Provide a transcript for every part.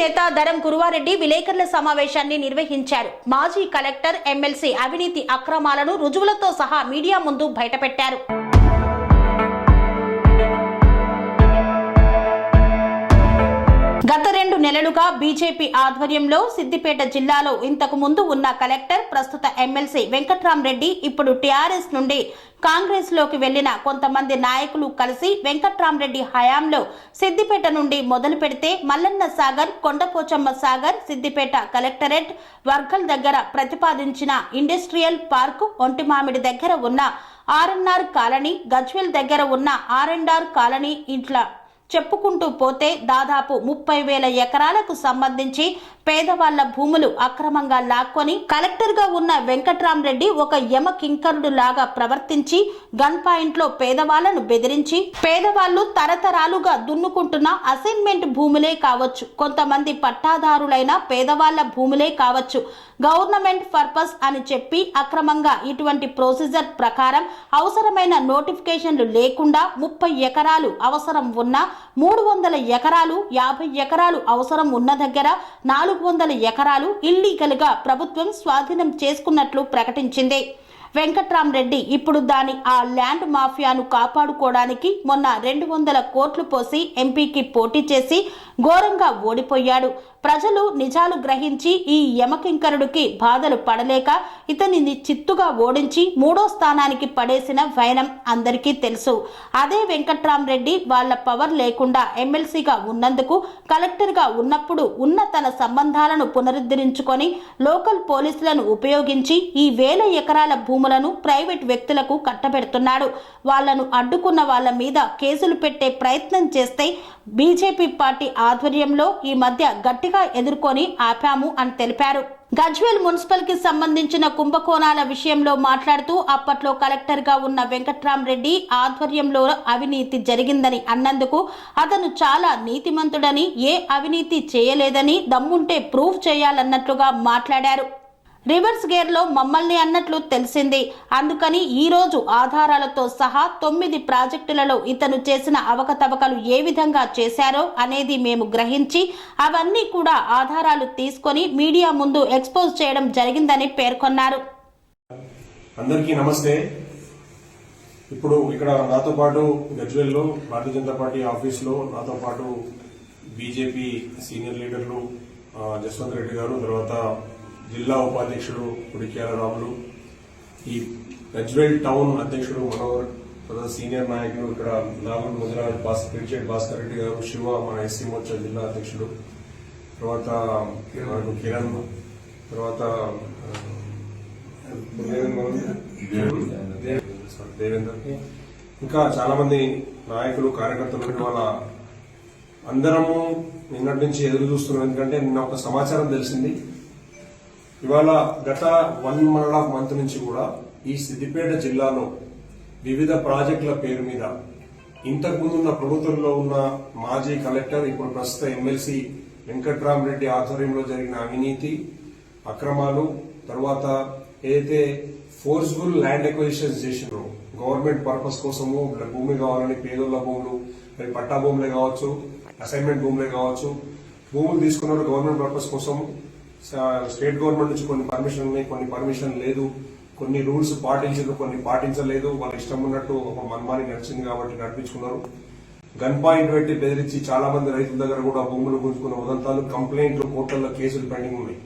నేత ధరం గురువారెడ్డి విలేకరుల సమావేశాన్ని నిర్వహించారు. మాజీ కలెక్టర్ ఎమ్మెల్సీ అవినీతి అక్రమాలను రుజువులతో సహా మీడియా ముందు బయటపెట్టారు. గత రెండు నెలలుగా బీజేపీ ఆధ్వర్యంలో సిద్దిపేట జిల్లాలో ఇంతకు ముందు ఉన్న కలెక్టర్ ప్రస్తుత ఎమ్మెల్సీ వెంకట్రామరెడ్డి ఇప్పుడు టీఆర్ఎస్ నుండి కాంగ్రెస్లోకి వెళ్ళిన కొంతమంది నాయకులు కలిసి వెంకట్రామరెడ్డి హయాంలో సిద్దిపేట నుండి మొదలు పెడితే మల్లన్న సాగర్ కొండపోచమ్మ సాగర్ సిద్దిపేట కలెక్టరేట్ వర్గల్ దగ్గర ప్రతిపాదించిన ఇండస్ట్రియల్ పార్క్ ఒంటిమామిడి దగ్గర ఉన్న ఆర్ఎన్ఆర్ కాలనీ గజ్వెల్ దగ్గర ఉన్న ఆర్ఎండ్ఆర్ కాలనీ ఇంట్ల చెప్పుకుంటూ పోతే దాదాపు ముప్పై వేల ఎకరాలకు సంబంధించి పేదవాళ్ళ భూములు అక్రమంగా లాక్కొని కలెక్టర్గా ఉన్న వెంకట్రామరెడ్డి ఒక యమ కింకరుడు లాగా ప్రవర్తించి గన్ పాయింట్లో పేదవాళ్ళను బెదిరించి పేదవాళ్ళు తరతరాలుగా దున్నుకుంటున్న అసైన్మెంట్ భూములే కావచ్చు. కొంతమంది పట్టాదారులైన పేదవాళ్ళ భూములే కావచ్చు. గవర్నమెంట్ పర్పస్ అని చెప్పి అక్రమంగా ఇటువంటి ప్రొసీజర్ ప్రకారం అవసరమైన నోటిఫికేషన్లు లేకుండా ముప్పై ఎకరాలు అవసరం ఉన్న మూడు వందల ఎకరాలు యాభై ఎకరాలు అవసరం ఉన్న దగ్గర నాలుగు వందల ఎకరాలు ఇల్లీగల్గా ప్రభుత్వం స్వాధీనం చేసుకున్నట్లు ప్రకటించింది. వెంకట్రామరెడ్డి ఇప్పుడు దాని ఆ ల్యాండ్ మాఫియాను కాపాడుకోవడానికి మొన్న రెండు వందల కోట్లు పోసి ఎంపీకి పోటీ చేసి ఘోరంగా ఓడిపోయాడు. ప్రజలు నిజాలు గ్రహించి ఈ యమకింకరుడికి బాధలు పడలేక ఇతనిని చిత్తుగా ఓడించి మూడో స్థానానికి పడేసిన వైనం అందరికీ తెలుసు. అదే వెంకట్రామరెడ్డి వాళ్ళ పవర్ లేకుండా ఎమ్మెల్సీగా ఉన్నందుకు కలెక్టర్గా ఉన్నప్పుడు ఉన్న తన సంబంధాలను పునరుద్ధరించుకొని లోకల్ పోలీసులను ఉపయోగించి ఈ వేల ఎకరాల భూములను ప్రైవేట్ వ్యక్తులకు కట్టబెడుతున్నాడు. వాళ్ళను అడ్డుకున్న వాళ్ళ మీద కేసులు పెట్టే ప్రయత్నం చేస్తే బీజేపీ పార్టీ ఆధ్వర్యంలో ఈ మధ్య గట్టిగా ఎదుర్కొని ఆపాము అని తెలిపారు. గజ్వేల్ మున్సిపల్కి సంబంధించిన కుంభకోణాల విషయంలో మాట్లాడుతూ అప్పట్లో కలెక్టర్గా ఉన్న వెంకట్రామరెడ్డి ఆధ్వర్యంలో అవినీతి జరిగిందని అన్నందుకు అతను చాలా నీతిమంతుడని ఏ అవినీతి చేయలేదని దమ్ముంటే ప్రూఫ్ చేయాలన్నట్లుగా మాట్లాడారు. రివర్స్ గేర్లో మమ్మల్ని అన్నట్లు తెలిసింది. అందుకని ఈరోజు ఆధారాలతో సహా తొమ్మిది ప్రాజెక్టులలో ఇతను చేసిన అవకతవకలు ఏ విధంగా చేశారో అనేది మేము గ్రహించి అవన్నీ కూడా ఆధారాలు తీసుకొని మీడియా ముందు ఎక్స్పోజ్ చేయడం జరిగిందని పేర్కొన్నారు. అందరికీ నమస్తే. ఇప్పుడు ఇక్కడ నాతో పాటు గజ్వేల్లో భారతీయ జనతా పార్టీ ఆఫీస్లో నాతో పాటు బీజేపీ సీనియర్ లీడర్లు జస్వంత్ రెడ్డి గారు తర్వాత జిల్లా ఉపాధ్యక్షుడు కుడికేల రాములు ఈ గజ్వేల్ టౌన్ అధ్యక్షుడు మనోహర్ తర్వాత సీనియర్ నాయకులు ఇక్కడ నాగూర్ ముదిరాజ్ భాస్ పిడిచేటి భాస్కర్ రెడ్డి గారు శివ మన ఎస్సీ మోర్చా జిల్లా అధ్యక్షుడు తర్వాత మనకు కిరణ్ తర్వాత దేవేందర్ ఇంకా చాలా మంది నాయకులు కార్యకర్తలు వాళ్ళ అందరము నిన్నటి నుంచి ఎదురు చూస్తున్నాం. ఎందుకంటే నిన్న ఒక సమాచారం తెలిసింది. ఇవాళ గత వన్ అండ్ హాఫ్ మంత్ నుంచి కూడా ఈ సిద్దిపేట జిల్లాలో వివిధ ప్రాజెక్టుల పేరు మీద ఇంతకు ముందు ప్రభుత్వంలో ఉన్న మాజీ కలెక్టర్ ఇప్పుడు ప్రస్తుత ఎమ్మెల్సీ వెంకట్రామరెడ్డి ఆధ్వర్యంలో జరిగిన అవినీతి అక్రమాలు తర్వాత ఏదైతే ఫోర్స్ఫుల్ ల్యాండ్ ఎక్విజిషన్స్ చేసినారో గవర్నమెంట్ పర్పస్ కోసము భూమి కావాలని పేదోళ్ళ భూములు మరి పట్టా భూములే కావచ్చు అసైన్మెంట్ భూములే కావచ్చు భూములు తీసుకున్నారు గవర్నమెంట్ పర్పస్ కోసం స్టేట్ గవర్నమెంట్ నుంచి కొన్ని పర్మిషన్ ఉన్నాయి కొన్ని పర్మిషన్ లేదు. కొన్ని రూల్స్ పాటించారు కొన్ని పాటించలేదు. వాళ్ళ ఇష్టం ఉన్నట్టు ఒక మన్మాని నడిచింది కాబట్టి నడిపించుకున్నారు. గన్ పాయింట్ పెట్టి బెదిరించి చాలా మంది రైతుల దగ్గర కూడా భూములు గుంజుకున్న ఉదంతాలు కంప్లైంట్లు కోర్టుల్లో కేసులు పెండింగ్ ఉన్నాయి.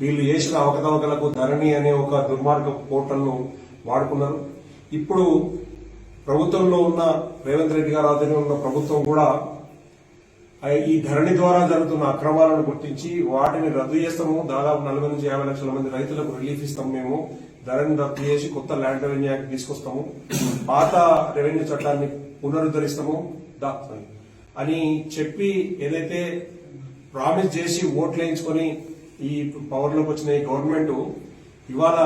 వీళ్ళు చేసిన అవకతవకలకు ధరణి అనే ఒక దుర్మార్గ పోర్టల్ను వాడుకున్నారు. ఇప్పుడు ప్రభుత్వంలో ఉన్న రేవంత్ రెడ్డి గారు ఆధ్వర్యంలో ఉన్న ప్రభుత్వం కూడా ఈ ధరణి ద్వారా జరుగుతున్న అక్రమాలను గుర్తించి వాటిని రద్దు చేస్తాము. దాదాపు నలభై నుంచి యాభై లక్షల మంది రైతులకు రిలీఫ్ ఇస్తాము మేము. ధరణి రద్దు చేసి కొత్త ల్యాండ్ రెవెన్యూ యాక్ట్ తీసుకొస్తాము. పాత రెవెన్యూ చట్టాన్ని పునరుద్ధరిస్తాము. దా అని చెప్పి ఏదైతే ప్రామిస్ చేసి ఓట్లు వేయించుకొని ఈ పవర్లోకి వచ్చిన ఈ గవర్నమెంట్ ఇవాళ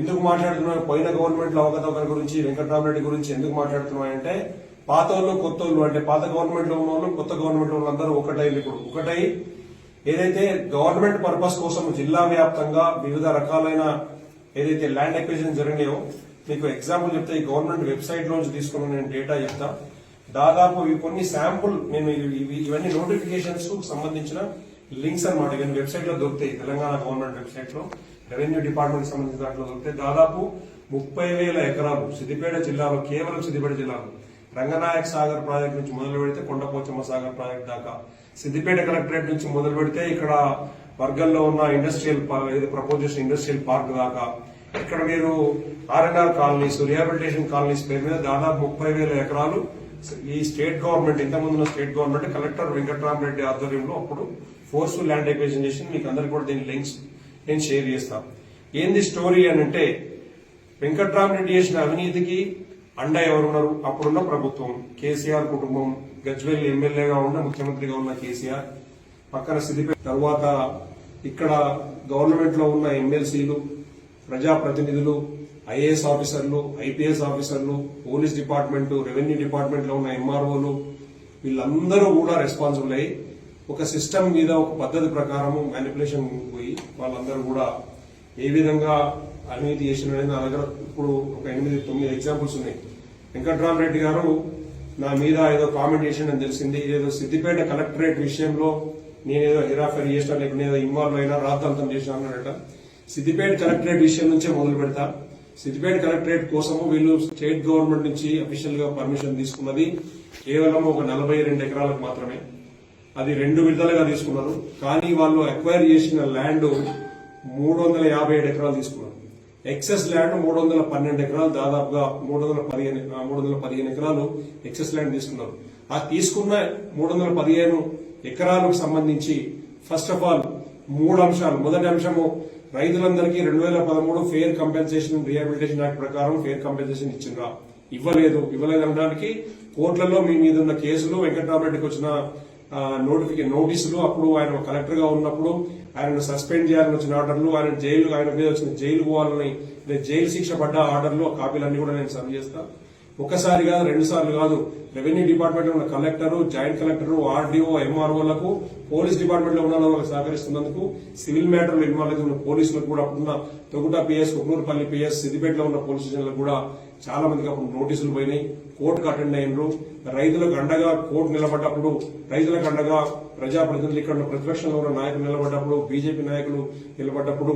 ఎందుకు మాట్లాడుతున్నాం? పోయిన గవర్నమెంట్లో అవకతవకల గురించి వెంకటరామరెడ్డి గురించి ఎందుకు మాట్లాడుతున్నాయంటే పాత వాళ్ళు కొత్త వాళ్ళు అంటే పాత గవర్నమెంట్లో ఉన్న వాళ్ళు కొత్త గవర్నమెంట్లో అందరూ ఒకటై ఇప్పుడు. ఒకటై ఏదైతే గవర్నమెంట్ పర్పస్ కోసం జిల్లా వ్యాప్తంగా వివిధ రకాలైన ఏదైతే ల్యాండ్ ఎక్విజిషన్ జరిగినాయో మీకు ఎగ్జాంపుల్ చెప్తే ఈ గవర్నమెంట్ వెబ్సైట్ నుంచి తీసుకున్న నేను డేటా చెప్తా. దాదాపు ఇవి కొన్ని శాంపుల్ నేను ఇవన్నీ నోటిఫికేషన్స్ సంబంధించిన లింక్స్ అన్నమాట. ఇవన్నీ వెబ్సైట్లో దొరుకుతాయి తెలంగాణ గవర్నమెంట్ వెబ్సైట్లో. రెవెన్యూ డిపార్ట్మెంట్ సంబంధించిన దాంట్లో దొరుకుతాయి. దాదాపు ముప్పై వేల ఎకరాలు సిద్దిపేట జిల్లాలో కేవలం సిద్దిపేట జిల్లాలో రంగనాయక్ సాగర్ ప్రాజెక్ట్ నుంచి మొదలు పెడితే కొండపోచమ్మ సాగర్ ప్రాజెక్ట్ దాకా. సిద్దిపేట కలెక్టరేట్ నుంచి మొదలు పెడితే ఇక్కడ వర్గంలో ఉన్న ఇండస్ట్రియల్ ఇది ప్రపోజ్ చేసిన ఇండస్ట్రియల్ పార్క్ దాకా. ఇక్కడ మీరు ఆర్ఎన్ఆర్ కాలనీస్ రిహాబిలిటేషన్ కాలనీస్ పేరు మీద దాదాపు ముప్పై వేల ఎకరాలు ఈ స్టేట్ గవర్నమెంట్ ఇంతకుముందున్న స్టేట్ గవర్నమెంట్ కలెక్టర్ వెంకట్రామరెడ్డి ఆధ్వర్యంలో అప్పుడు ఫోర్స్ఫుల్ ల్యాండ్ ఎక్వేషన్ చేసి మీకు అందరికి కూడా దీని లింక్స్ నేను షేర్ చేస్తాను ఏంది స్టోరీ అని అంటే వెంకట్రామరెడ్డి చేసిన అవినీతికి అండ ఎవరున్నారు? అప్పుడున్న ప్రభుత్వం. కేసీఆర్ కుటుంబం. గజ్వేల్ ఎమ్మెల్యేగా ఉన్న ముఖ్యమంత్రిగా ఉన్న కేసీఆర్. పక్కన సిద్దిపేట తర్వాత ఇక్కడ గవర్నమెంట్లో ఉన్న ఎమ్మెల్సీలు ప్రజాప్రతినిధులు ఐఏఎస్ ఆఫీసర్లు ఐపీఎస్ ఆఫీసర్లు పోలీస్ డిపార్ట్మెంట్ రెవెన్యూ డిపార్ట్మెంట్లో ఉన్న ఎంఆర్ఓలు వీళ్ళందరూ కూడా రెస్పాన్సిబుల్ అయ్యి ఒక సిస్టమ్ మీద ఒక పద్ధతి ప్రకారం మ్యానిపులేషన్ పోయి వాళ్ళందరూ కూడా ఏ విధంగా అవినీతి చేసిన నా దగ్గర ఇప్పుడు ఒక ఎనిమిది తొమ్మిది ఎగ్జాంపుల్స్ ఉన్నాయి. వెంకట్రామరెడ్డి గారు నా మీద ఏదో కామెంట్ చేసిండని తెలిసింది ఏదో సిద్దిపేట కలెక్టరేట్ విషయంలో నేనేదో హెరాఫెరీ చేసినా లేకపోతే ఏదో ఇన్వాల్వ్ అయినా రాద్ధాంతం చేసినా అన్నాడట. సిద్దిపేట కలెక్టరేట్ విషయం నుంచే మొదలు పెడతా. సిద్దిపేట కలెక్టరేట్ కోసము వీళ్ళు స్టేట్ గవర్నమెంట్ నుంచి అఫీషియల్గా పర్మిషన్ తీసుకున్నది కేవలం ఒక నలభై రెండు ఎకరాలకు మాత్రమే. అది రెండు విడతలుగా తీసుకున్నారు. కానీ వాళ్ళు అక్వైర్ చేసిన ల్యాండ్ మూడు వందల యాభై ఏడు ఎకరాలు తీసుకున్నారు. ఎక్సెస్ ల్యాండ్ మూడు వందల పన్నెండు ఎకరాలు దాదాపుగా మూడు వందల పదిహేను మూడు వందల పదిహేను ఎకరాలు ఎక్సెస్ ల్యాండ్ తీసుకున్నారు. ఆ తీసుకున్న మూడు వందల పదిహేను ఎకరాలకు సంబంధించి ఫస్ట్ ఆఫ్ ఆల్ మూడు అంశాలు. మొదటి అంశము రైతులందరికీ రెండు వేల పదమూడు ఫెయిర్ కంపెన్సేషన్ రిహాబిలిటేషన్ యాక్ట్ ప్రకారం ఫెయిర్ కంపెన్సేషన్ ఇచ్చిండ్రా. ఇవ్వలేదు. ఇవ్వలేదు అనడానికి కోర్టులలో మీ మీద ఉన్న కేసులు వెంకటరామరెడ్డికి వచ్చిన నోటిఫికే నోటీసులు అప్పుడు ఆయన కలెక్టర్గా ఉన్నప్పుడు ఆయనను సస్పెండ్ చేయాలని వచ్చిన ఆర్డర్లు ఆయన జైలు ఆయన మీద వచ్చిన జైలు పోవాలని జైలు శిక్ష పడ్డ ఆర్డర్లు కాపీలన్నీ కూడా నేను సర్వ్ చేస్తాను ఒకసారి కాదు రెండు సార్లు కాదు రెవెన్యూ డిపార్ట్మెంట్లో ఉన్న కలెక్టర్ జాయింట్ కలెక్టర్ ఆర్డీఓ ఎంఆర్ఓలకు పోలీస్ డిపార్ట్మెంట్లో ఉన్న వాళ్ళకి సహకరిస్తున్నందుకు సివిల్ మ్యాటర్లు ఇన్వాల్వ్ ఉన్న పోలీసులకు కూడా అప్పుడున్న తొగుట పిఎస్ కుక్నూరుపల్లి పిఎస్ సిద్దిపేటలో ఉన్న పోలీస్ స్టేషన్లకు కూడా చాలా మందికి అప్పుడు నోటీసులు పోయినాయి. కోర్టుకు అటెండ్ అయినరు రైతులకు అండగా కోర్టు నిలబడ్డప్పుడు రైతులకు అండగా ప్రజాప్రతినిధులు ఇక్కడ ఉన్న ప్రతిపక్షంలో ఉన్న నాయకులు నిలబడ్డప్పుడు బీజేపీ నాయకులు నిలబడ్డప్పుడు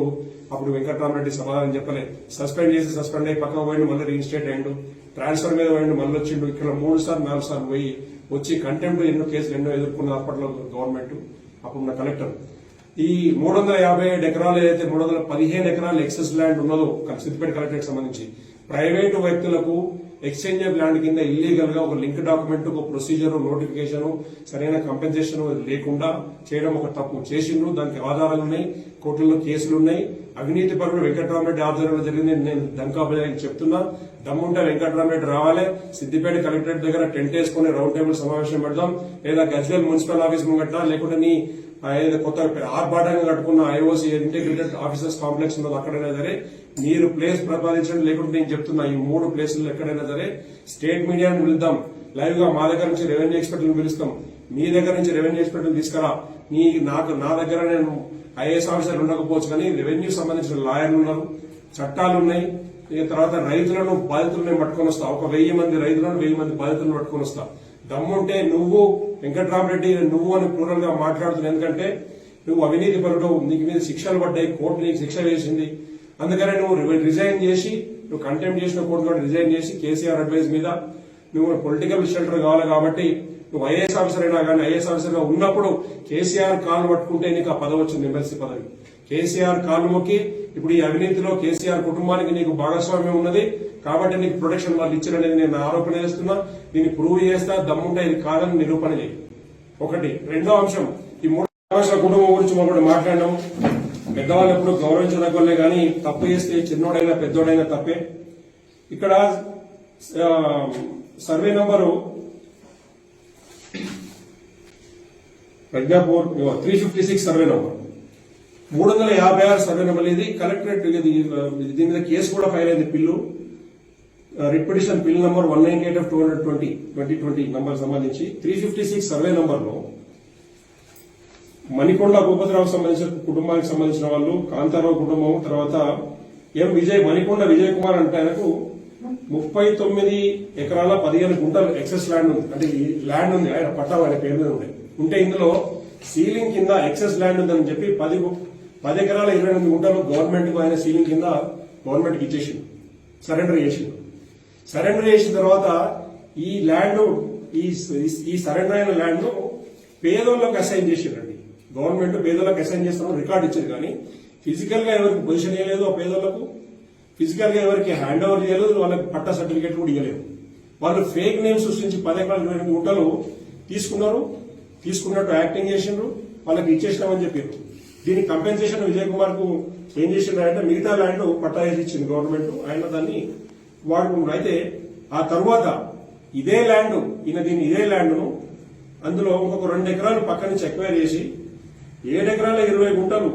అప్పుడు వెంకటరామరెడ్డి సమాధానం చెప్పలే. సస్పెండ్ చేసి సస్పెండ్ అయ్యి పక్కన పోయి మళ్ళీ రీఇన్స్టేట్ అయ్యిండు. ట్రాన్స్ఫర్ మీద పోయిండు మళ్ళీ వచ్చిండు. ఇక్కడ మూడు సార్లు నాలుగు సార్లు పోయి వచ్చి కంటెంప్ట్ ఎన్నో కేసులు ఎన్నో ఎదుర్కొన్న అప్పట్లో గవర్నమెంట్ అప్పుడున్న కలెక్టర్ ఈ మూడు వందల యాభై ఏడు ఎకరాలు ఏదైతే మూడు వందల పదిహేను ఎకరాలు ఎక్సెస్ ల్యాండ్ ఉన్నదో సిద్దిపేట కలెక్టర్కి సంబంధించి ప్రైవేటు వ్యక్తులకు ఎక్స్చేంజ్ ఆఫ్ ల్యాండ్ కింద ఇల్లీగల్గా ఒక లింక్ డాక్యుమెంట్ ఒక ప్రొసీజర్ నోటిఫికేషన్ సరైన కంపెన్సేషన్ లేకుండా చేయడం ఒక తప్పు చేసిండ్రు. దానికి ఆధారాలు ఉన్నాయి కోర్టుల్లో కేసులు ఉన్నాయి. అవినీతి పరుడు వెంకటరామరెడ్డి ఆధ్వర్యంలో జరిగింది. నేను దంకాబజాయికి చెప్తున్నా. దమ్ముంటే వెంకటరామరెడ్డి రావాలి. సిద్దిపేట కలెక్టరేట్ దగ్గర టెంట్ వేసుకుని రౌండ్ టేబుల్ సమావేశం పెడదాం. లేదా గజ్వేల్ మున్సిపల్ ఆఫీస్ ముంగట లేకుంటే నీ ఏదో కొత్త ఆర్భాటంగా కట్టుకున్న ఐఓసీ ఇంటిగ్రేటెడ్ ఆఫీసర్స్ కాంప్లెక్స్ ఉన్నది అక్కడైనా సరే మీరు ప్లేస్ ప్రపాదించడం లేకుంటే నేను చెప్తున్నా ఈ మూడు ప్లేసులు ఎక్కడైనా సరే స్టేట్ మీడియాని పిలుద్దాం. లైవ్గా మా దగ్గర నుంచి రెవెన్యూ ఎక్స్పర్ట్లను పిలుస్తాం. మీ దగ్గర నుంచి రెవెన్యూ ఎక్స్పర్ట్లను తీసుకురా. నీ నాకు నా దగ్గర నేను ఐఏఎస్ ఆఫీసర్ ఉండకపోవచ్చు కానీ రెవెన్యూ సంబంధించిన లాయర్లు ఉన్నారు. చట్టాలు ఉన్నాయి. ఇక తర్వాత రైతులను బాధితులను పట్టుకొని వస్తా. ఒక వెయ్యి మంది రైతులను వెయ్యి మంది బాధితులను పట్టుకొని వస్తా. దమ్ముంటే నువ్వు వెంకట్రామరెడ్డి నువ్వు అని ప్లూరల్గా మాట్లాడుతున్నావు ఎందుకంటే నువ్వు అవినీతి పరుడు నీకు మీద శిక్షలు పడ్డాయి కోర్టు నీకు శిక్ష వేసింది. అందుకనే నువ్వు రిజైన్ చేసి నువ్వు కంటెంప్ట్ చేసిన కోర్టు కూడా రిజైన్ చేసి కేసీఆర్ అడ్వైజ్ మీద నువ్వు పొలిటికల్ షెల్టర్ కావాలి కాబట్టి నువ్వు ఐఏఎస్ ఆఫీసర్ అయినా కానీ ఐఏఎస్ ఆఫీసర్గా ఉన్నప్పుడు కేసీఆర్ కాలు పట్టుకుంటే నీకు ఆ పదవి వచ్చింది ఎమ్మెల్సీ పదవి. కేసీఆర్ కాలు మొక్కి ఇప్పుడు ఈ అవినీతిలో కేసీఆర్ కుటుంబానికి నీకు భాగస్వామ్యం ఉన్నది కాబట్టి నీకు ప్రొటెక్షన్ వాళ్ళు ఇచ్చారనేది నేను ఆరోపణ చేస్తున్నా. దీన్ని ప్రూవ్ చేస్తా దమ్ముంటే ఇది కాదని నిరూపణ చేయి. ఒకటి. రెండో అంశం. ఈ మూడు అంశాల కుటుంబం గురించి మనం కూడా మాట్లాడడం. పెద్దవాళ్ళు ఎప్పుడు గౌరవించదగ్గలే కానీ తప్పు చేస్తే చిన్నోడైనా పెద్దోడైనా తప్పే. ఇక్కడ survey number Pragnapur three fifty six survey number. మూడు వందల యాభై ఆరు సర్వే నెంబర్ ఇది. కలెక్టరేట్ ఇది దీని మీద కేసు కూడా ఫైల్ అయింది PIL. Writ PIL number one nine eight of two hundred twenty twenty twenty number సంబంధించి. త్రీ ఫిఫ్టీ సిక్స్ సర్వే నంబర్లో మణికొండ భూపతిరావు సంబంధించిన కుటుంబానికి సంబంధించిన వాళ్ళు కాంతారావు కుటుంబం తర్వాత ఎం విజయ్ మణికొండ విజయ్ కుమార్ అంటే ఆయనకు ముప్పై తొమ్మిది ఎకరాల పదిహేను గుంటలు ఎక్సెస్ ల్యాండ్ ఉంది. అంటే ఈ ల్యాండ్ ఉంది ఆయన పట్టా ఆయన పేరు మీద ఉండే ఉంటే ఇందులో సీలింగ్ కింద ఎక్సెస్ ల్యాండ్ ఉందని చెప్పి పది పది ఎకరాల ఇరవై ఎనిమిది గుంటలు గవర్నమెంట్ ఆయన సీలింగ్ కింద గవర్నమెంట్కి ఇచ్చేసిండు. సరెండర్ చేసింది సరెండర్ చేసిన తర్వాత ఈ ల్యాండ్ ఈ ఈ సరెండర్ అయిన ల్యాండ్ పేదోళ్ళకి అసైన్ చేసిండ్రు గవర్నమెంట్ పేదలకు అసైన్ చేస్తామని రికార్డ్ ఇచ్చింది కానీ ఫిజికల్గా ఎవరికి పొజిషన్ ఇవ్వలేదు ఆ పేదలకు ఫిజికల్గా ఎవరికి హ్యాండ్ ఓవర్ చేయలేదు వాళ్ళకి పట్ట సర్టిఫికేట్ కూడా ఇవ్వలేదు వాళ్ళు ఫేక్ నేమ్ సృష్టించి పది ఎకరాలు ఇరవై ఎనిమిది గుంటలు తీసుకున్నారు తీసుకున్నట్టు యాక్టింగ్ చేసిండ్రు వాళ్ళకి ఇచ్చేసినామని చెప్పారు దీని కంపెన్సేషన్ విజయ్ కుమార్కు ఏం చేసిండ్రంటే మిగతా ల్యాండ్ పట్టా వేసి ఇచ్చింది గవర్నమెంట్. ఆయన దాన్ని వాడుకున్నారు అయితే ఆ తర్వాత ఇదే ల్యాండ్ ఈయన దీని ఇదే ల్యాండ్ను అందులో ఇంకొక రెండు ఎకరాలు పక్క నుంచి ఎక్వైర్ చేసి ఏడు ఎకరాల ఇరవై గుంటలు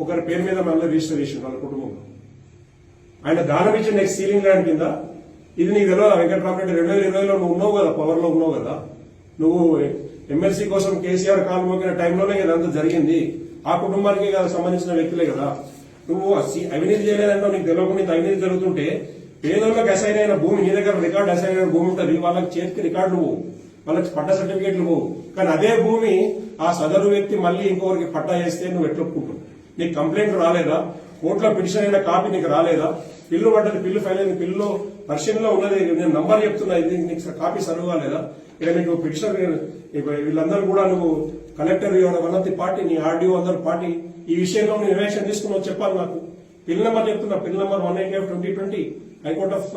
ఒకరి పేరు మీద మళ్ళీ రిజిస్టర్ చేసి వాళ్ళ కుటుంబంలో ఆయన దానం ఇచ్చిన నెక్స్ట్ సీలింగ్ ల్యాండ్ కింద ఇది నీకు తెలియదు వెంకటరామరెడ్డి రెండు వేల ఇరవైలో నువ్వు ఉన్నావు కదా పవర్లో ఉన్నావు కదా. నువ్వు ఎమ్మెల్సీ కోసం కేసీఆర్ కాలు మోగిన టైంలోనే ఇదంతా జరిగింది. ఆ కుటుంబానికి సంబంధించిన వ్యక్తులే కదా. నువ్వు అవినీతి చేయలేదంటే నీకు తెలియకుండా ఇంత అవినీతి జరుగుతుంటే పేదోళ్ళకి అసైన్ అయిన భూమి నీ దగ్గర రికార్డు అసైన్ అయిన భూమి ఉంటుంది వాళ్ళకి చేతికి రికార్డు నువ్వు. వాళ్ళకి పట్ట సర్టిఫికేట్లు పోవు. కానీ అదే భూమి ఆ సదరు వ్యక్తి మళ్ళీ ఇంకొకరికి పట్టా చేస్తే నువ్వు ఎట్లా ఒప్పుకుంటావు? నీకు కంప్లైంట్ రాలేదా? కోర్టులో పిటిషన్ అయిన కాపీ నీకు రాలేదా? పిల్లు పడ్డది పిల్లు ఫైల్ అయింది పిల్లు పరిశీలనలో ఉన్నది. నేను నంబర్ చెప్తున్నా ఇది నీకు కాపీ సర్వ్ లేదా ఇక నీకు పిటిషన్ వీళ్ళందరూ కూడా నువ్వు కలెక్టర్ వనతి పార్టీ నీ ఆర్డీఓ అందరు పార్టీ ఈ విషయంలో నువ్వు ఇన్వెషన్ తీసుకున్నావు చెప్పాలి నాకు. పిల్ నెంబర్ చెప్తున్నా PIL number one eight twenty twenty high court of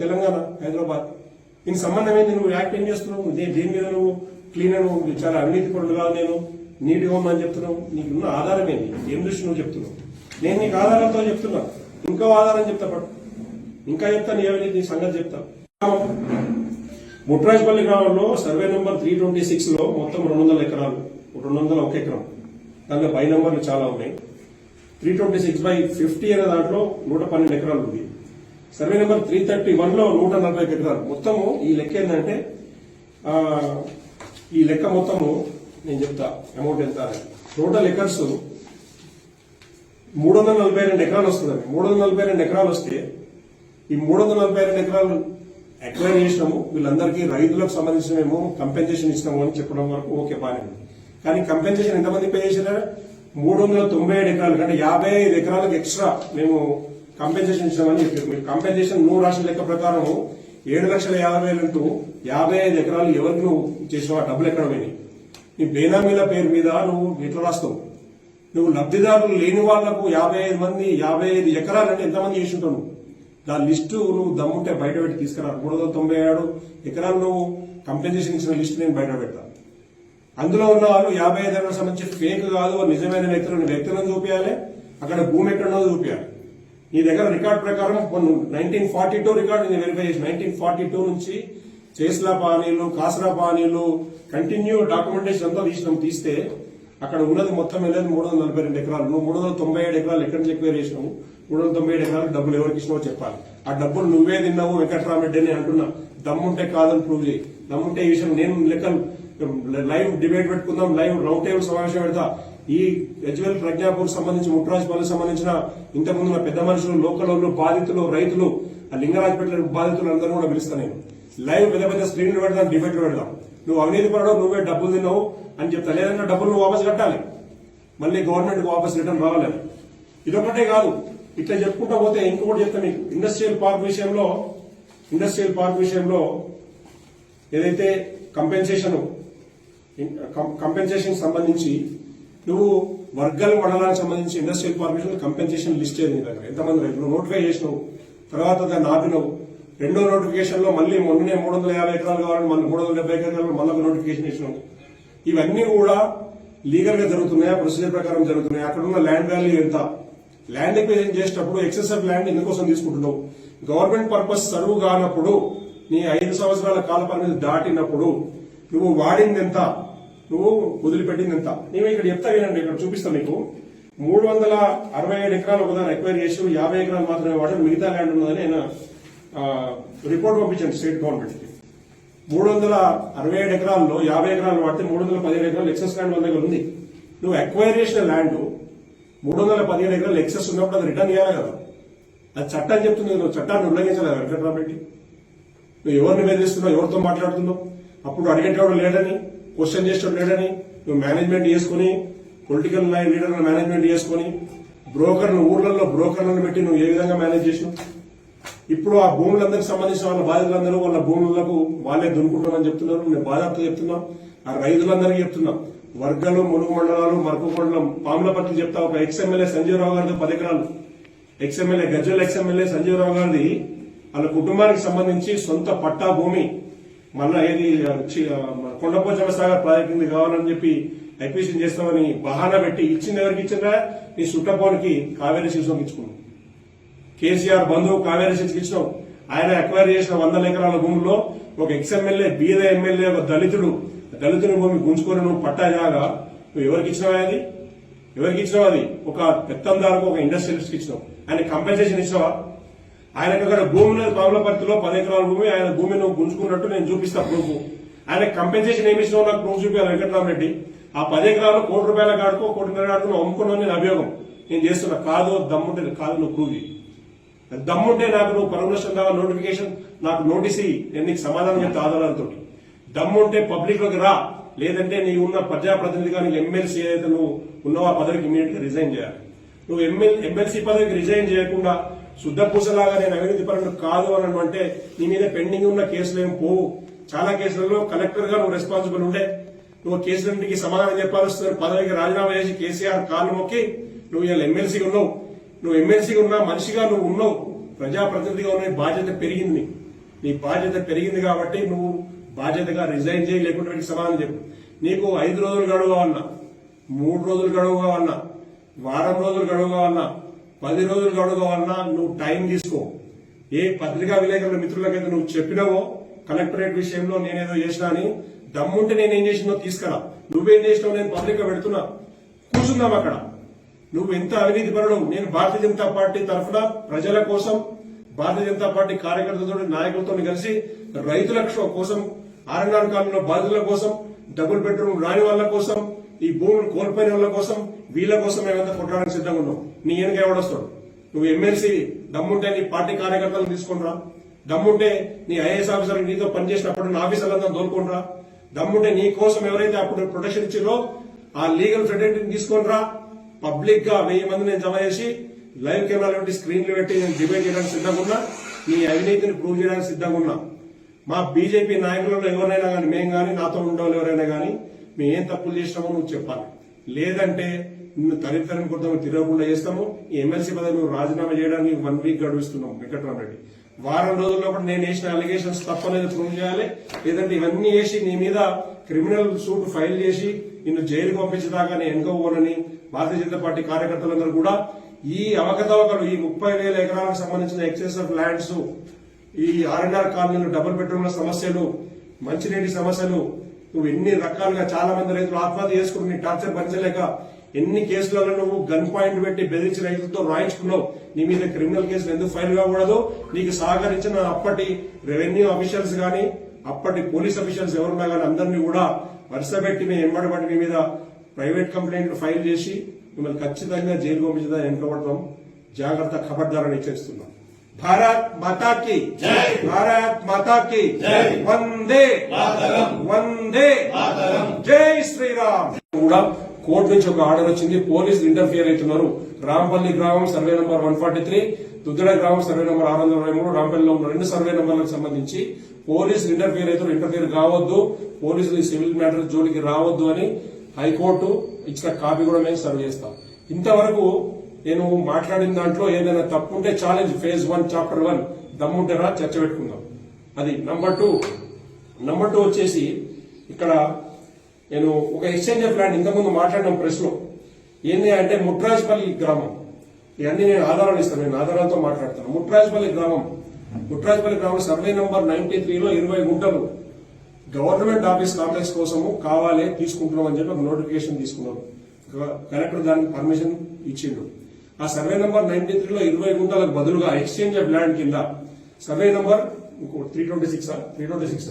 Telangana Hyderabad. దీనికి సంబంధం నువ్వు యాక్ట్ ఏం చేస్తున్నావు? దే- దేని మీద నువ్వు క్లీనర్ నువ్వు చాలా అవినీతి పరుడు కాదు నేను? నీట్గా ఇవ్వమని చెప్తున్నావు? నీకు ఉన్న ఆధారం ఏంటి ఏం దృష్టి నువ్వు చెప్తున్నావు? నేను నీకు ఆధారంతో చెప్తున్నా. ఇంకో ఆధారం చెప్తా పడు. ఇంకా చెప్తా నీ అవినీతి నీ సంగతి చెప్తా. ముట్రాజ్పల్లి గ్రామంలో సర్వే నెంబర్ త్రీ ట్వంటీ సిక్స్లో మొత్తం రెండు వందల ఎకరాలు. రెండు వందల ఒక ఎకరం. దాంట్లో పై నెంబర్లు చాలా ఉన్నాయి. Three twenty six by fifty అనే దాంట్లో నూట పన్నెండు ఎకరాలు ఉంది. సర్వే నెంబర్ త్రీ థర్టీ వన్లో నూట నలభై ఐదు మొత్తము ఈ లెక్క ఏంటంటే ఈ లెక్క మొత్తము నేను చెప్తా అమౌంట్ ఎంత అని. టోటల్ ఎకర్స్ మూడు వందల నలభై రెండు ఎకరాలు వస్తుందండి. మూడు వందల నలభై రెండు ఎకరాలు వస్తే ఈ మూడు వందల నలభై రెండు ఎకరాలు ఎక్వైర్ చేసినాము. వీళ్ళందరికీ రైతులకు సంబంధించిన మేము కంపెన్సేషన్ ఇస్తాము అని చెప్పడం వరకు ఓకే బాగానే ఉంది. కానీ కంపెన్సేషన్ ఎంతమంది పే చేసినా మూడు వందల తొంభై ఏడు ఎకరాలు అంటే యాభై ఐదు ఎకరాలకు ఎక్స్ట్రా మేము కంపెన్సేషన్ ఇచ్చినామని చెప్పారు. మీరు కంపెన్సేషన్ మూడు రాసిన లెక్క ప్రకారం ఏడు లక్షల యాభై వేలు అంటూ యాభై ఐదు ఎకరాలు ఎవరికి నువ్వు చేసావు? ఆ డబ్బులు ఎక్కడ పోయినాయి? నీ బేనామీల పేరు మీద నువ్వు ఎట్లా రాస్తావు? నువ్వు లబ్ధిదారులు లేని వాళ్ళకు యాభై ఐదు మంది యాభై ఐదు ఎకరాలు అంటే ఎంతమంది చేసి ఉంటావు నువ్వు దాని లిస్టు నువ్వు దమ్ముంటే బయట పెట్టి తీసుకురా. మూడు వందల తొంభై ఏడు ఎకరాలు నువ్వు కంపెన్సేషన్ ఇచ్చిన లిస్టు నేను బయట పెడతా. అందులో ఉన్న వాళ్ళు యాభై ఐదు ఎకరాల సంబంధించి ఫేక్ కాదు నిజమైన వ్యక్తులను వ్యక్తులను చూపించాలి అక్కడ భూమి ఎక్కడో చూపించాలి నీ దగ్గర రికార్డ్ ప్రకారం నైన్టీన్ ఫార్టీ టూ రికార్డు నేను వెరిఫై చేసి నైన్టీన్ ఫార్టీ టూ నుంచి చేస్లా పానీలు కాసరా పానీలు కంటిన్యూ డాక్యుమెంటేషన్ అంతా తీసినాం. తీస్తే అక్కడ ఉన్నది మొత్తం వెళ్ళేది మూడు వందల నలభై రెండు ఎకరాలు. నువ్వు మూడు వందల తొంభై ఏడు ఎకరాలు ఎక్కడి నుంచి ఎక్వైర్ చేసినావు? మూడు వందల తొంభై ఏడు ఎకరాలు డబ్బులు ఎవరికి ఇచ్చినావో చెప్పాలి. ఆ డబ్బులు నువ్వే తిన్నావు వెంకట్రామరెడ్డి అని అంటున్నా. దమ్ముంటే కాదని ప్రూవ్ చేయి. దమ్ముంటే ఈ విషయం నేను లెక్కలు లైవ్ డిబేట్ పెట్టుకుందాం లైవ్ రౌండ్ టేబుల్ సమావేశం పెడతా. ఈ యజ్వల్ ప్రజ్ఞాపూర్ సంబంధించి ముట్రాజ్పల్లి సంబంధించిన ఇంతకుముందు ఉన్న పెద్ద మనుషులు లోకల్ బాధితులు రైతులు ఆ లింగరాజపేట బాధితులు అందరూ కూడా పిలుస్తా నేను లైవ్ పెద్ద పెద్ద స్క్రీన్లు పెడదాం డిబేట్ పెడదాం. నువ్వు అవినీతి పడడం నువ్వే డబ్బులు తిన్నావు అని చెప్తా. లేదంటే డబ్బులు నువ్వు వాపస్ కట్టాలి. మళ్ళీ గవర్నమెంట్ వాపస్ రిటర్న్ రావాలి. ఇదొకటే కాదు. ఇట్లా చెప్పుకుంటా పోతే ఇంకొకటి చెప్తా మీకు. ఇండస్ట్రియల్ పార్క్ విషయంలో ఇండస్ట్రియల్ పార్క్ విషయంలో ఏదైతే కంపెన్సేషన్ కంపెన్సేషన్ సంబంధించి నువ్వు వర్గాల వడలానికి సంబంధించి ఇండస్ట్రియల్ కార్పొరేషన్ కంపెన్సేషన్ లిస్ట్ చేయదు నీ దగ్గర. ఎంతమంది రైతులు? నోటిఫై చేసినావు. తర్వాత దాన్ని ఆపినవు. రెండో నోటిఫికేషన్లో మళ్ళీ మొన్ననే మూడు వందల యాభై ఎకరాలు కావాలని మళ్ళీ మూడు వందల డెబ్బై ఎకరాలు మళ్ళీ నోటిఫికేషన్ ఇచ్చినావు. ఇవన్నీ కూడా లీగల్గా జరుగుతున్నాయా? ప్రొసీజర్ ప్రకారం జరుగుతున్నాయి? అక్కడ ఉన్న ల్యాండ్ వాల్యూ ఎంత? ల్యాండ్ ఎక్విజన్ చేసేటప్పుడు ఎక్సెసివ్ ల్యాండ్ ఎందుకోసం తీసుకుంటున్నావు. గవర్నమెంట్ పర్పస్ సర్వ్ కానప్పుడు నీ ఐదు సంవత్సరాల కాల పరిమితి దాటినప్పుడు నువ్వు వాడింది ఎంత? నువ్వు వదిలిపెట్టింది ఎంత నేను ఇక్కడ చెప్తా వినండి ఇక్కడ చూపిస్తాను మీకు. మూడు వందల అరవై ఏడు ఎకరాలు ఒకదాన్ని ఎక్వైర్ చేసి యాభై ఎకరాలు మాత్రమే వాడారు మిగతా ల్యాండ్ ఉన్నదని ఆయన రిపోర్ట్ పంపించాను స్టేట్ గవర్నమెంట్కి మూడు వందల అరవై ఏడు ఎకరాల్లో యాభై ఎకరాలు వాడితే మూడు వందల పదిహేడు ఎకరాలు ఎక్సెస్ ల్యాండ్ మన దగ్గర ఉంది. నువ్వు ఎక్వైర్ చేసిన ల్యాండ్ మూడు వందల పదిహేడు ఎకరాలు ఎక్సెస్ ఉన్నప్పుడు అది రిటర్న్ ఇవ్వాలి కదా. అది చట్టం చెప్తుంది నువ్వు చట్టాన్ని ఉల్లంఘించలేదు వెంకటరామరెడ్డి నువ్వు ఎవరిని బెదిరిస్తున్నావు ఎవరితో మాట్లాడుతున్నావు? అప్పుడు అడిగేటోడు లేడని క్వశ్చన్ చేసేటోడు లేడని నువ్వు మేనేజ్మెంట్ చేసుకుని పొలిటికల్ లీడర్లను మేనేజ్మెంట్ చేసుకుని బ్రోకర్ను ఊర్లలో బ్రోకర్లను పెట్టి నువ్వు ఏ విధంగా మేనేజ్ చేసినావు? ఇప్పుడు ఆ భూములందరికి సంబంధించిన వాళ్ళ బాధితులందరూ వాళ్ళ భూములకు వాళ్ళే దున్నుకుంటామని చెప్తున్నారు. నేను బాధాప్త చెప్తున్నాం. ఆ రైతులందరికీ చెప్తున్నాం. వర్గాలు మునుగు మండలాలు మరుపు మండలం పాములపట్ల చెప్తా ఒక ఎక్స్ఎమ్మెల్యే సంజీవరావు గారిది పది ఎకరాలు. ఎక్స్ఎమ్మెల్యే గజ్జల ఎక్స్ఎమ్మెల్యే సంజీవరావు గారిది వాళ్ళ కుటుంబానికి సంబంధించి సొంత పట్టా భూమి మళ్ళా ఏది చి- కొండపోచమ్మ సాగర్ ప్రాజెక్టు కింద కావాలని చెప్పి ఐపీసీ చేస్తామని బహానా పెట్టి ఇచ్చింది ఎవరికి ఇచ్చిందా? నీ సుట్టపోనికి కావేరీ శిశువుకి ఇచ్చుకున్నాం. కేసీఆర్ బంధువు కావేరీ శిశుకి ఇచ్చినాం. ఆయన అక్వైర్ చేసిన వందల ఎకరాల భూముల్లో ఒక ఎక్స్ఎమ్మెల్యే బీద ఎమ్మెల్యే ఒక దళితుడు దళితుని భూమి గుంజుకొని నువ్వు పట్టా జాగా. నువ్వు ఎవరికి ఇచ్చినావా అది? ఎవరికి ఇచ్చినావు అది? ఒక పెత్తందారుకు ఒక ఇండస్ట్రియలిస్ట్కి ఇచ్చినావు. ఆయన కంపెన్సేషన్ ఇచ్చినావా? ఆయనకు అక్కడ భూమి లేదు పాములపర్తిలో పది ఎకరాల భూమి ఆయన భూమి నువ్వు గుంజుకున్నట్టు నేను చూపిస్తా ప్రూఫ్. ఆయన కంపెన్సేషన్ ఏమి ఇచ్చినావు నాకు ప్రూఫ్ చూపించాలి వెంకటరామరెడ్డి. ఆ పది ఎకరాలు కోటి రూపాయల కాడుకో కోటిన్నర కాడుకో అమ్ముకున్నావు నేను అభియోగం. నేను చేస్తున్నా కాదు దమ్ముంటే కాదు నువ్వు ప్రూవ్ దమ్ముంటే నాకు నువ్వు పర్మిషన్ కావాలి నోటిఫికేషన్ నాకు నోటీస్ ఇయ్యి. నేను నీకు సమాధానం చెప్తే ఆధారాలతో దమ్ముంటే పబ్లిక్లోకి రా. లేదంటే నీ ఉన్న ప్రజాప్రతినిధిగా నీకు ఎమ్మెల్సీ ఏదైతే నువ్వు ఉన్నావో ఆ పదవికి ఇమీడియట్గా రిజైన్ చేయాలి. నువ్వు ఎమ్మెల్ ఎమ్మెల్సీ పదవికి రిజైన్ చేయకుండా శుద్ధ పూసలాగా నేను అవినీతి పరుడు కాదు అని అంటే నీ మీద పెండింగ్ ఉన్న కేసులు ఏం పోవు. చాలా కేసులలో కలెక్టర్గా నువ్వు రెస్పాన్సిబుల్ ఉండే. నువ్వు కేసులన్నింటికి సమాధానం చెప్పాల్సి వస్తుంది పదవికి రాజీనామా చేసి కేసీఆర్ కాళ్ళు మొక్కి నువ్వు ఇలా ఎమ్మెల్సీగా ఉన్నావు. నువ్వు ఎమ్మెల్సీగా ఉన్నా మనిషిగా నువ్వు ఉన్నావు. ప్రజాప్రతినిధిగా ఉన్న బాధ్యత పెరిగింది. నీ బాధ్యత పెరిగింది కాబట్టి నువ్వు బాధ్యతగా రిజైన్ చేయి లేకుంటే సమాధానం చెప్పు. నీకు ఐదు రోజులు గడువు అన్నా మూడు రోజులు గడువు కావన్నా వారం రోజులు గడువు కావన్నా పది రోజులు గడువు అన్నా నువ్వు టైం తీసుకో. ఏ పత్రికా విలేకరుల మిత్రులకైతే నువ్వు చెప్పినావో కలెక్టరేట్ విషయంలో నేనేదో చేసినా అని దమ్ముంటే నేనేం చేసినో తీసుకురా. నువ్వేం చేసినావు నేను పత్రిక పెడుతున్నా. కూర్చుందాం అక్కడ. నువ్వు ఎంత అవినీతి పడడం? నేను భారతీయ జనతా పార్టీ తరఫున ప్రజల కోసం భారతీయ జనతా పార్టీ కార్యకర్తలతో నాయకులతో కలిసి రైతుల కోసం ఆర్ఎన్ఆర్ కాలంలో బాధితుల కోసం డబుల్ బెడ్రూమ్ రాని వాళ్ళ కోసం ఈ భూములు కోల్పోయిన వాళ్ళ కోసం వీళ్ళ కోసం మేమంతా కొట్టడానికి సిద్ధంగా ఉన్నాం నీ వెనక ఎవడొస్తాడు నువ్వు ఎమ్మెల్సీ దమ్ముంటే నీ పార్టీ కార్యకర్తలను తీసుకొని దమ్ముంటే నీ ఐఏఎస్ ఆఫీసర్ నీతో పనిచేసినప్పుడు నా ఆఫీసర్లంతా తోలుకొని దమ్ముంటే నీ కోసం ఎవరైతే అప్పుడు ప్రొటెక్షన్ ఇచ్చారో ఆ లీగల్ ఫెడరేటిని తీసుకొని పబ్లిక్గా వెయ్యి మంది నేను జమ చేసి లైవ్ కెమెరాలు పెట్టి స్క్రీన్లు పెట్టి నేను డిబేట్ చేయడానికి సిద్ధంగా ఉన్నా. నీ అవినీతిని ప్రూవ్ చేయడానికి సిద్ధంగా ఉన్నా. మా బీజేపీ నాయకులలో ఎవరైనా కానీ మేము కానీ నాతో ఉండేవాళ్ళు ఎవరైనా కానీ మేము ఏం తప్పులు చేసినామో నువ్వు చెప్పాలి. లేదంటే నిన్ను తరితరం కొద్దాము తిరగకుండా చేస్తాము. ఈ ఎమ్మెల్సీ పదవి నువ్వు రాజీనామా చేయడానికి వన్ వీక్ గడుస్తున్నాం వెంకట్రామ్ రెడ్డి వారం రోజుల్లో కూడా నేను వేసిన అలిగేషన్స్ తప్పనేది ప్రూవ్ చేయాలి. లేదంటే ఇవన్నీ వేసి నీ మీద క్రిమినల్ సూట్ ఫైల్ చేసి నిన్ను జైలు పంపించేదాకా నేను ఎన్నుకోవాలని భారతీయ జనతా పార్టీ కార్యకర్తలందరూ కూడా ఈ అవకతవకలు ఈ ముప్పై వేల ఎకరాలకు సంబంధించిన ఎక్సెస్ ఆఫ్ ల్యాండ్స్ ఈ ఆర్ఎన్ఆర్ కాలనీలు డబుల్ బెడ్రూమ్ల సమస్యలు మంచినీటి సమస్యలు నువ్వు ఎన్ని రకాలుగా చాలా మంది రైతులు ఆత్మహత్య చేసుకుని టార్చర్ భరించలేక ఎన్ని కేసులలో నువ్వు గన్ పాయింట్ పెట్టి బెదిరించి రైతులతో రాయించుకున్నావు? నీ మీద క్రిమినల్ కేసులు ఎందుకు ఫైల్ కాకూడదు? నీకు సహకరించిన అప్పటి రెవెన్యూ అఫీషియల్స్ గాని అప్పటి పోలీస్ అఫీషియల్స్ ఎవరున్నా గానీ అందరినీ కూడా వరుస పెట్టి మేము ఎంబడబడి మీ మీద ప్రైవేట్ కంప్లైంట్లు ఫైల్ చేసి మిమ్మల్ని ఖచ్చితంగా జైలు పంపించదని వెనుకబడతాం జాగ్రత్త ఖబర్దారని హెచ్చరిస్తున్నాం. భారత్ మాతాకి భారత్ మాతాకి వందే వందే జై శ్రీరామ్! కూడా కోర్టు నుంచి ఒక ఆర్డర్ వచ్చింది. పోలీసులు ఇంటర్ఫియర్ అవుతున్నారు. రాంపల్లి గ్రామం survey number one forty three Duddada గ్రామం సర్వే నంబర్ ఆరు వందల ఇరవై మూడు రాంపల్లిలో ఉన్న రెండు సర్వే నంబర్లకు సంబంధించి పోలీసులు ఇంటర్ఫియర్ అవుతారు ఇంటర్ఫియర్ కావద్దు. పోలీసులు ఈ సివిల్ మ్యాటర్ జోలికి రావద్దు అని హైకోర్టు ఇచ్చిన కాపీ కూడా మేము సర్వ్ చేస్తాం. ఇంతవరకు నేను మాట్లాడిన దాంట్లో ఏదైనా తప్పు ఉంటే challenge phase one chapter one దమ్ముంటే రా చర్చ పెట్టుకుందాం. అది నంబర్ టూ నంబర్ టూ వచ్చేసి ఇక్కడ నేను ఒక ఎక్స్చేంజ్ ఆఫ్ ల్యాండ్ ఇంతకుముందు మాట్లాడిన ప్రెస్లో ఏంది అంటే ముట్రాజ్పల్లి గ్రామం. ఇవన్నీ నేను ఆధారాలు ఇస్తాను నేను ఆధారాలతో మాట్లాడతాను. ముట్రాజ్పల్లి గ్రామం. ముట్రాజ్పల్లి గ్రామం సర్వే నంబర్ నైన్టీ త్రీలో ఇరవై గుంటలు గవర్నమెంట్ ఆఫీస్ కాంప్లెక్స్ కోసము కావాలి తీసుకుంటున్నాం అని చెప్పి ఒక నోటిఫికేషన్ తీసుకున్నారు. క- కలెక్టర్ దానికి పర్మిషన్ ఇచ్చిండు. ఆ సర్వే నంబర్ నైన్టీ త్రీలో ఇరవై గుంటలకు బదులుగా ఎక్స్చేంజ్ ఆఫ్ ల్యాండ్ కింద survey number three twenty six three twenty six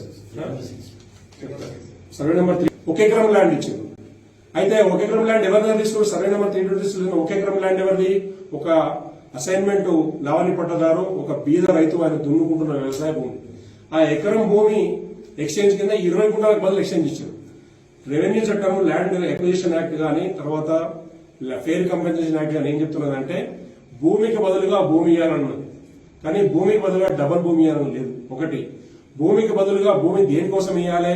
survey number three ఒక ఎకరం ల్యాండ్ ఇచ్చింది అయితే ఒక ఎకరం ల్యాండ్ ఎవరి దగ్గర సరైన survey number three twenty six ఒక ఎకరం ల్యాండ్ ఎవరిది? ఒక అసైన్మెంట్ లావణి పట్టదారు ఒక బీద రైతు ఆయన దున్నుకుంటున్న వ్యవసాయ భూమి. ఆ ఎకరం భూమి ఎక్స్చేంజ్ కింద ఇరవై గుంటలకు బదులు ఎక్స్చేంజ్ ఇచ్చారు. రెవెన్యూ చట్టం ల్యాండ్ ఎక్విజిషన్ యాక్ట్ కానీ తర్వాత ఫెయిర్ కంపెన్సేషన్ యాక్ట్ కానీ ఏం చెప్తున్నదంటే భూమికి బదులుగా భూమి ఇవ్వాలన్నది కానీ భూమికి బదులుగా డబల్ భూమి ఇవ్వాలని లేదు. ఒకటి భూమికి బదులుగా భూమి దేనికోసం ఇవ్వాలి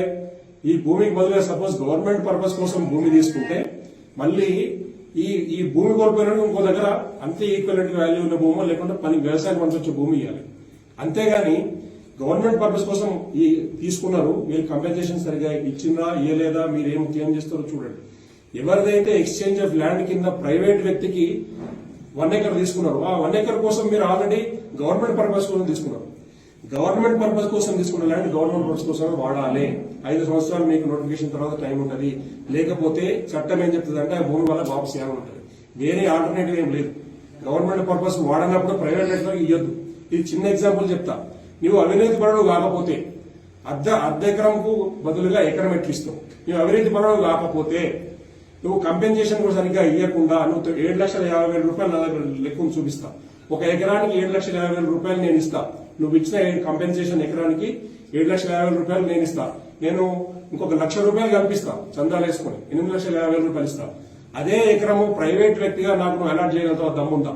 ఈ భూమికి బదులుగా సపోజ్ గవర్నమెంట్ పర్పస్ కోసం భూమి తీసుకుంటే మళ్ళీ ఈ ఈ భూమి కోల్పోయిన ఇంకో దగ్గర అంతే ఈక్వలెంట్ వాల్యూ ఉన్న భూమి లేకుంటే పని వ్యవసాయం పనికి వచ్చే భూమి ఇవ్వాలి అంతేగాని గవర్నమెంట్ పర్పస్ కోసం ఈ తీసుకున్నారు మీరు కంపెన్సేషన్ సరిగా ఇచ్చిందా ఇవ్వలేదా మీరు ఏం క్లెయిమ్ చేస్తారో చూడండి. ఎవరిదైతే ఎక్స్చేంజ్ ఆఫ్ ల్యాండ్ కింద ప్రైవేట్ వ్యక్తికి వన్ ఎకర్ తీసుకున్నారు ఆ వన్ ఎకర్ కోసం మీరు ఆల్రెడీ గవర్నమెంట్ పర్పస్ కోసం తీసుకున్నారు. గవర్నమెంట్ పర్పస్ కోసం తీసుకున్న ల్యాండ్ గవర్నమెంట్ పర్పస్ కోసం వాడాలి. ఐదు సంవత్సరాలు మీకు నోటిఫికేషన్ తర్వాత టైం ఉంటుంది. లేకపోతే చట్టం ఏం చెప్తుంది అంటే ఆ భూమి వల్ల వాపస్ చేయాలని ఉంటుంది. వేరే ఆల్టర్నేటివ్ ఏం లేదు. గవర్నమెంట్ పర్పస్ వాడనప్పుడు ప్రైవేట్ నెట్వర్క్ ఇవ్వద్దు ఇది చిన్న ఎగ్జాంపుల్ చెప్తా. నువ్వు అవినీతి పరుడు కాకపోతే అర్ధ అర్ధ ఎకరంకు బదులుగా ఎకరం ఎట్లిస్తావు నువ్వు అవినీతి పరుడు కాకపోతే నువ్వు కంపెన్సేషన్ కూడా సరిగ్గా ఇవ్వకుండా నువ్వు ఏడు లక్షల యాభై వేల రూపాయలు నా దగ్గర లెక్కను చూపిస్తా. ఒక ఎకరానికి ఏడు లక్షల యాభై వేల రూపాయలు నేను ఇస్తా. నువ్వు ఇచ్చిన కంపెన్సేషన్ ఎకరానికి ఏడు లక్షల యాభై వేల రూపాయలు నేను ఇస్తా. నేను ఇంకొక లక్ష రూపాయలు కల్పిస్తా చందాలు వేసుకొని. ఎనిమిది లక్షల యాభై వేల రూపాయలు ఇస్తా. అదే ఎకరము ప్రైవేట్ వ్యక్తిగా నాకు నువ్వు అలాట్ చేయగలుగుతావు దమ్ముందా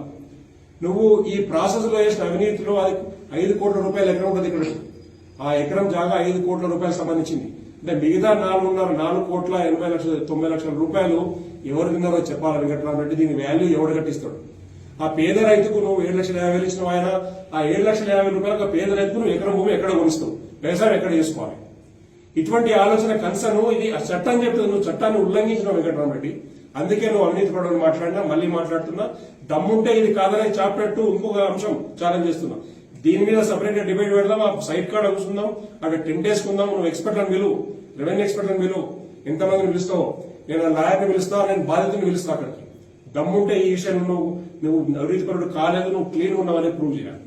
నువ్వు ఈ ప్రాసెస్లో చేసిన అవినీతిలో అది ఐదు కోట్ల రూపాయలు ఎకరం ఉంటుంది ఇక్కడ. ఆ ఎకరం జాగా ఐదు కోట్ల రూపాయలు సంబంధించింది. అంటే మిగతా నాలుగున్నర నాలుగు కోట్ల ఎనభై లక్షల తొంభై లక్షల రూపాయలు ఎవరు తిన్నారో చెప్పాలి వెంకటరామరెడ్డి? దీని వాల్యూ ఎవడు కట్టిస్తాడు? ఆ పేద రైతుకు నువ్వు ఏడు లక్షల యాభై వేలు ఇచ్చిన ఆయన? ఆ ఏడు లక్షల యాభై రూపాయలకు ఆ పేద రైతుకు నువ్వు ఎక్కడ భూమి ఎక్కడ కొనిస్తావు వ్యవసాయం ఎక్కడ చేసుకోవాలి? ఇటువంటి ఆలోచన కన్సర్న్ ఇది ఆ చట్టం చెప్తుంది నువ్వు చట్టాన్ని ఉల్లంఘించిన వెంకటరామరెడ్డి. అందుకే నువ్వు అవినీతి పడవని మాట్లాడినా మళ్ళీ మాట్లాడుతున్నా. దమ్ముంటే ఇది కాదని చాపినట్టు ఇంకొక అంశం ఛాలెంజ్ చేస్తున్నా. దీని మీద సపరేట్గా డిబేట్ పెడదాం ఆ సైట్ కార్డ్ కూర్చుందాం అక్కడ టెంట్ వేసుకుందాం నువ్వు ఎక్స్పర్ట్ అని పిలువు రెవెన్యూ ఎక్స్పర్ట్ అని పిలువు ఎంతమందిని పిలుస్తావు? నేను లాయర్ని పిలుస్తా నేను బాధితుని పిలుస్తా అక్కడికి. దమ్ముంటే ఈ విషయం నువ్వు నువ్వు అవినీతి కాలేదు నువ్వు క్లీన్ ఉన్నావని ప్రూవ్ చేయాలి.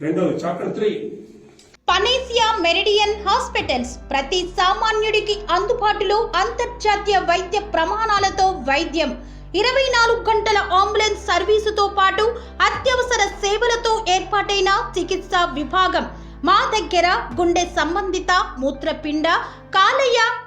రెండోది chapter three. Panacea Meridian hospitals ప్రతి సామాన్యుడికి అందుబాటులో అంతర్జాతీయ వైద్య ప్రమాణాలతో వైద్యం. ఇరవై నాలుగు గంటల అంబులెన్స్ సర్వీసుతో పాటు అత్యవసర సేవలతో ఏర్పాటైన చికిత్సా విభాగం. మా దగ్గర గుండె సంబంధిత మూత్రపిండ కాలేయ